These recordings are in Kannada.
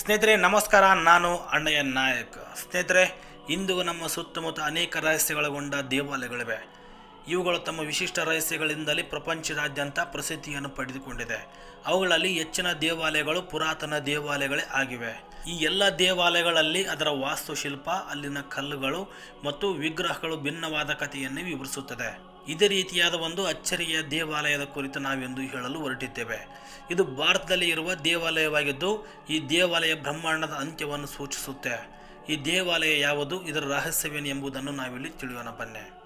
ಸ್ನೇಹಿತರೆ, ನಮಸ್ಕಾರ. ನಾನು ಅಣ್ಣಯ್ಯ ನಾಯಕ್. ಸ್ನೇಹಿತರೆ, ಇಂದು ನಮ್ಮ ಸುತ್ತಮುತ್ತ ಅನೇಕ ರಹಸ್ಯಗಳಗೊಂಡ ದೇವಾಲಯಗಳಿವೆ. ಇವುಗಳು ತಮ್ಮ ವಿಶಿಷ್ಟ ರಹಸ್ಯಗಳಿಂದಲೇ ಪ್ರಪಂಚದಾದ್ಯಂತ ಪ್ರಸಿದ್ಧಿಯನ್ನು ಪಡೆದುಕೊಂಡಿದೆ. ಅವುಗಳಲ್ಲಿ ಹೆಚ್ಚಿನ ದೇವಾಲಯಗಳು ಪುರಾತನ ದೇವಾಲಯಗಳೇ ಆಗಿವೆ. ಈ ಎಲ್ಲ ದೇವಾಲಯಗಳಲ್ಲಿ ಅದರ ವಾಸ್ತುಶಿಲ್ಪ, ಅಲ್ಲಿನ ಕಲ್ಲುಗಳು ಮತ್ತು ವಿಗ್ರಹಗಳು ಭಿನ್ನವಾದ ಕಥೆಯನ್ನು ವಿವರಿಸುತ್ತದೆ. ಇದೇ ರೀತಿಯಾದ ಒಂದು ಅಚ್ಚರಿಯ ದೇವಾಲಯದ ಕುರಿತು ನಾವೆಂದು ಹೇಳಲು ಹೊರಟಿದ್ದೇವೆ. ಇದು ಭಾರತದಲ್ಲಿ ಇರುವ ದೇವಾಲಯವಾಗಿದ್ದು, ಈ ದೇವಾಲಯ ಬ್ರಹ್ಮಾಂಡದ ಅಂತ್ಯವನ್ನು ಸೂಚಿಸುತ್ತೆ. ಈ ದೇವಾಲಯ ಯಾವುದು, ಇದರ ರಹಸ್ಯವೇನು ಎಂಬುದನ್ನು ನಾವಿಲ್ಲಿ ತಿಳಿಯೋಣ ಬನ್ನೆ.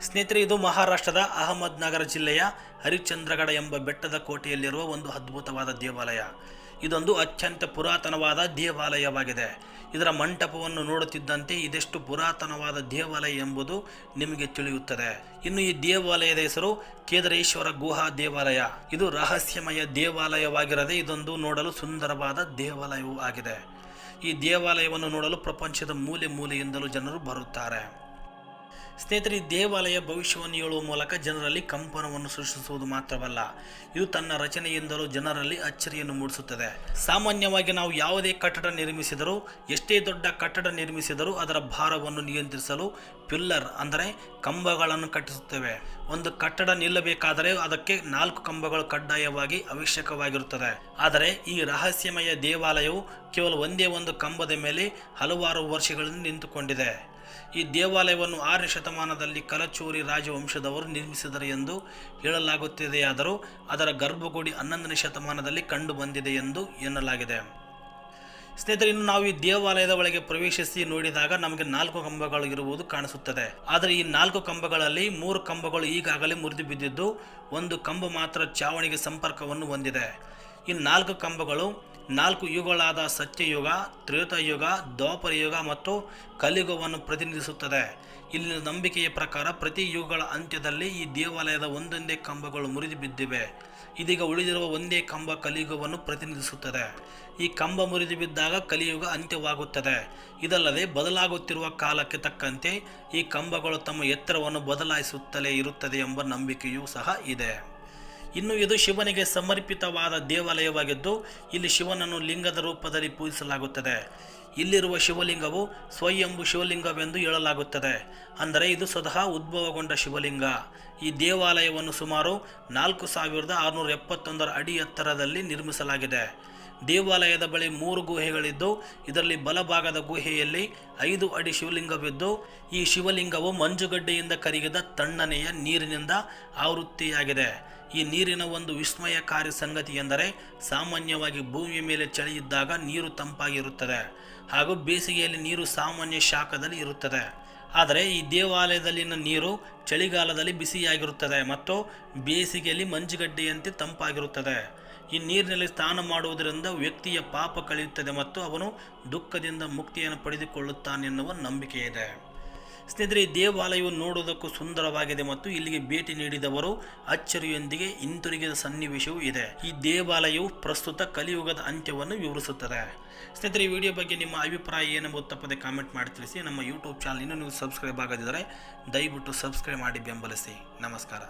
ಸ್ನೇಹಿತರೆ, ಇದು ಮಹಾರಾಷ್ಟ್ರದ ಅಹಮದ್ ನಗರ ಜಿಲ್ಲೆಯ ಹರಿಶ್ಚಂದ್ರಗಡ ಎಂಬ ಬೆಟ್ಟದ ಕೋಟೆಯಲ್ಲಿರುವ ಒಂದು ಅದ್ಭುತವಾದ ದೇವಾಲಯ. ಇದೊಂದು ಅತ್ಯಂತ ಪುರಾತನವಾದ ದೇವಾಲಯವಾಗಿದೆ. ಇದರ ಮಂಟಪವನ್ನು ನೋಡುತ್ತಿದ್ದಂತೆ ಇದೆಷ್ಟು ಪುರಾತನವಾದ ದೇವಾಲಯ ಎಂಬುದು ನಿಮಗೆ ತಿಳಿಯುತ್ತದೆ. ಇನ್ನು ಈ ದೇವಾಲಯದ ಹೆಸರು ಕೇದರೇಶ್ವರ ಗುಹಾ ದೇವಾಲಯ. ಇದು ರಹಸ್ಯಮಯ ದೇವಾಲಯವಾಗಿರದೆ ಇದೊಂದು ನೋಡಲು ಸುಂದರವಾದ ದೇವಾಲಯವೂ ಆಗಿದೆ. ಈ ದೇವಾಲಯವನ್ನು ನೋಡಲು ಪ್ರಪಂಚದ ಮೂಲೆ ಮೂಲೆಯಿಂದಲೂ ಜನರು ಬರುತ್ತಾರೆ. ಸ್ನೇಹಿತರೆ ದೇವಾಲಯ ಭವಿಷ್ಯವನ್ನು ಹೇಳುವ ಮೂಲಕ ಜನರಲ್ಲಿ ಕಂಪನವನ್ನು ಸೃಷ್ಟಿಸುವುದು ಮಾತ್ರವಲ್ಲ, ಇದು ತನ್ನ ರಚನೆಯಿಂದಲೂ ಜನರಲ್ಲಿ ಅಚ್ಚರಿಯನ್ನು ಮೂಡಿಸುತ್ತದೆ. ಸಾಮಾನ್ಯವಾಗಿ ನಾವು ಯಾವುದೇ ಕಟ್ಟಡ ನಿರ್ಮಿಸಿದರೂ, ಎಷ್ಟೇ ದೊಡ್ಡ ಕಟ್ಟಡ ನಿರ್ಮಿಸಿದರೂ ಅದರ ಭಾರವನ್ನು ನಿಯಂತ್ರಿಸಲು ಪಿಲ್ಲರ್ ಅಂದರೆ ಕಂಬಗಳನ್ನು ಕಟ್ಟಿಸುತ್ತೇವೆ. ಒಂದು ಕಟ್ಟಡ ನಿಲ್ಲಬೇಕಾದರೆ ಅದಕ್ಕೆ ನಾಲ್ಕು ಕಂಬಗಳು ಕಡ್ಡಾಯವಾಗಿ ಅವಶ್ಯಕವಾಗಿರುತ್ತದೆ. ಆದರೆ ಈ ರಹಸ್ಯಮಯ ದೇವಾಲಯವು ಕೇವಲ ಒಂದೇ ಒಂದು ಕಂಬದ ಮೇಲೆ ಹಲವಾರು ವರ್ಷಗಳಿಂದ ನಿಂತುಕೊಂಡಿದೆ. ಈ ದೇವಾಲಯವನ್ನು ಆರನೇ ಶತಮಾನದಲ್ಲಿ ಕಲಚೂರಿ ರಾಜವಂಶದವರು ನಿರ್ಮಿಸಿದರು ಎಂದು ಹೇಳಲಾಗುತ್ತಿದೆಯಾದರೂ ಅದರ ಗರ್ಭಗುಡಿ ಹನ್ನೊಂದನೇ ಶತಮಾನದಲ್ಲಿ ಕಂಡುಬಂದಿದೆ ಎಂದು ಎನ್ನಲಾಗಿದೆ. ಸ್ನೇಹಿತರೆ, ಇನ್ನು ನಾವು ಈ ದೇವಾಲಯದ ಒಳಗೆ ಪ್ರವೇಶಿಸಿ ನೋಡಿದಾಗ ನಮಗೆ ನಾಲ್ಕು ಕಂಬಗಳು ಇರುವುದು ಕಾಣಿಸುತ್ತದೆ. ಆದರೆ ಈ ನಾಲ್ಕು ಕಂಬಗಳಲ್ಲಿ ಮೂರು ಕಂಬಗಳು ಈಗಾಗಲೇ ಮುರಿದು ಬಿದ್ದಿದ್ದು, ಒಂದು ಕಂಬ ಮಾತ್ರ ಚಾವಣಿಗೆ ಸಂಪರ್ಕವನ್ನು ಹೊಂದಿದೆ. ಈ ನಾಲ್ಕು ಕಂಬಗಳು ನಾಲ್ಕು ಯುಗಗಳಾದ ಸತ್ಯಯುಗ, ತ್ರೇತಾಯುಗ, ದ್ವಾಪರಯುಗ ಮತ್ತು ಕಲಿಯುಗವನ್ನು ಪ್ರತಿನಿಧಿಸುತ್ತದೆ. ಇಲ್ಲಿನ ನಂಬಿಕೆಯ ಪ್ರಕಾರ ಪ್ರತಿ ಯುಗಗಳ ಅಂತ್ಯದಲ್ಲಿ ಈ ದೇವಾಲಯದ ಒಂದೊಂದೇ ಕಂಬಗಳು ಮುರಿದು ಬಿದ್ದಿವೆ ಇದೀಗ ಉಳಿದಿರುವ ಒಂದೇ ಕಂಬ ಕಲಿಯುಗವನ್ನು ಪ್ರತಿನಿಧಿಸುತ್ತದೆ. ಈ ಕಂಬ ಮುರಿದು ಬಿದ್ದಾಗ ಕಲಿಯುಗ ಅಂತ್ಯವಾಗುತ್ತದೆ. ಇದಲ್ಲದೆ ಬದಲಾಗುತ್ತಿರುವ ಕಾಲಕ್ಕೆ ತಕ್ಕಂತೆ ಈ ಕಂಬಗಳು ತಮ್ಮ ಎತ್ತರವನ್ನು ಬದಲಾಯಿಸುತ್ತಲೇ ಇರುತ್ತದೆ ಎಂಬ ನಂಬಿಕೆಯೂ ಸಹ ಇದೆ. ಇನ್ನು ಇದು ಶಿವನಿಗೆ ಸಮರ್ಪಿತವಾದ ದೇವಾಲಯವಾಗಿದ್ದು, ಇಲ್ಲಿ ಶಿವನನ್ನು ಲಿಂಗದ ರೂಪದಲ್ಲಿ ಪೂಜಿಸಲಾಗುತ್ತದೆ. ಇಲ್ಲಿರುವ ಶಿವಲಿಂಗವು ಸ್ವಯಂಭು ಶಿವಲಿಂಗವೆಂದು ಹೇಳಲಾಗುತ್ತದೆ. ಅಂದರೆ ಇದು ಸ್ವತಃ ಉದ್ಭವಗೊಂಡ ಶಿವಲಿಂಗ. ಈ ದೇವಾಲಯವನ್ನು ಸುಮಾರು ನಾಲ್ಕು ಸಾವಿರದ ಆರುನೂರ ಎಪ್ಪತ್ತೊಂದರ ಅಡಿ ಎತ್ತರದಲ್ಲಿ ನಿರ್ಮಿಸಲಾಗಿದೆ. ದೇವಾಲಯದ ಬಳಿ ಮೂರು ಗುಹೆಗಳಿದ್ದು, ಇದರಲ್ಲಿ ಬಲಭಾಗದ ಗುಹೆಯಲ್ಲಿ ಐದು ಅಡಿ ಶಿವಲಿಂಗವಿದ್ದು, ಈ ಶಿವಲಿಂಗವು ಮಂಜುಗಡ್ಡೆಯಿಂದ ಕರಗಿದ ತಣ್ಣನೆಯ ನೀರಿನಿಂದ ಆವೃತ್ತಿಯಾಗಿದೆ. ಈ ನೀರಿನ ಒಂದು ವಿಸ್ಮಯಕಾರಿ ಸಂಗತಿ ಎಂದರೆ, ಸಾಮಾನ್ಯವಾಗಿ ಭೂಮಿಯ ಮೇಲೆ ಚಳಿ ಇದ್ದಾಗ ನೀರು ತಂಪಾಗಿರುತ್ತದೆ ಹಾಗೂ ಬೇಸಿಗೆಯಲ್ಲಿ ನೀರು ಸಾಮಾನ್ಯ ಶಾಖದಲ್ಲಿ ಇರುತ್ತದೆ. ಆದರೆ ಈ ದೇವಾಲಯದಲ್ಲಿನ ನೀರು ಚಳಿಗಾಲದಲ್ಲಿ ಬಿಸಿಯಾಗಿರುತ್ತದೆ ಮತ್ತು ಬೇಸಿಗೆಯಲ್ಲಿ ಮಂಜುಗಡ್ಡೆಯಂತೆ ತಂಪಾಗಿರುತ್ತದೆ. ಈ ನೀರಿನಲ್ಲಿ ಸ್ನಾನ ಮಾಡುವುದರಿಂದ ವ್ಯಕ್ತಿಯ ಪಾಪ ಕಳೆಯುತ್ತದೆ ಮತ್ತು ಅವನು ದುಃಖದಿಂದ ಮುಕ್ತಿಯನ್ನು ಪಡೆದುಕೊಳ್ಳುತ್ತಾನೆನ್ನುವ ನಂಬಿಕೆ ಇದೆ ಸ್ನೇಹಿತರೆ ಈ ದೇವಾಲಯವು ನೋಡುವುದಕ್ಕೂ ಸುಂದರವಾಗಿದೆ ಮತ್ತು ಇಲ್ಲಿಗೆ ಭೇಟಿ ನೀಡಿದವರು ಅಚ್ಚರಿಯೊಂದಿಗೆ ಹಿಂತಿರುಗಿದ ಸನ್ನಿವೇಶವೂ ಇದೆ. ಈ ದೇವಾಲಯವು ಪ್ರಸ್ತುತ ಕಲಿಯುಗದ ಅಂತ್ಯವನ್ನು ವಿವರಿಸುತ್ತದೆ. ಸ್ನೇಹಿತರೆ, ಈ ವಿಡಿಯೋ ಬಗ್ಗೆ ನಿಮ್ಮ ಅಭಿಪ್ರಾಯ ಏನೆಂಬುದು ತಪ್ಪದೆ ಕಾಮೆಂಟ್ ಮಾಡಿ ತಿಳಿಸಿ. ನಮ್ಮ ಯೂಟ್ಯೂಬ್ ಚಾನಲ್ ಇನ್ನೂ ನೀವು ಸಬ್ಸ್ಕ್ರೈಬ್ ಆಗದಿದ್ದರೆ ದಯವಿಟ್ಟು ಸಬ್ಸ್ಕ್ರೈಬ್ ಮಾಡಿ ಬೆಂಬಲಿಸಿ. ನಮಸ್ಕಾರ.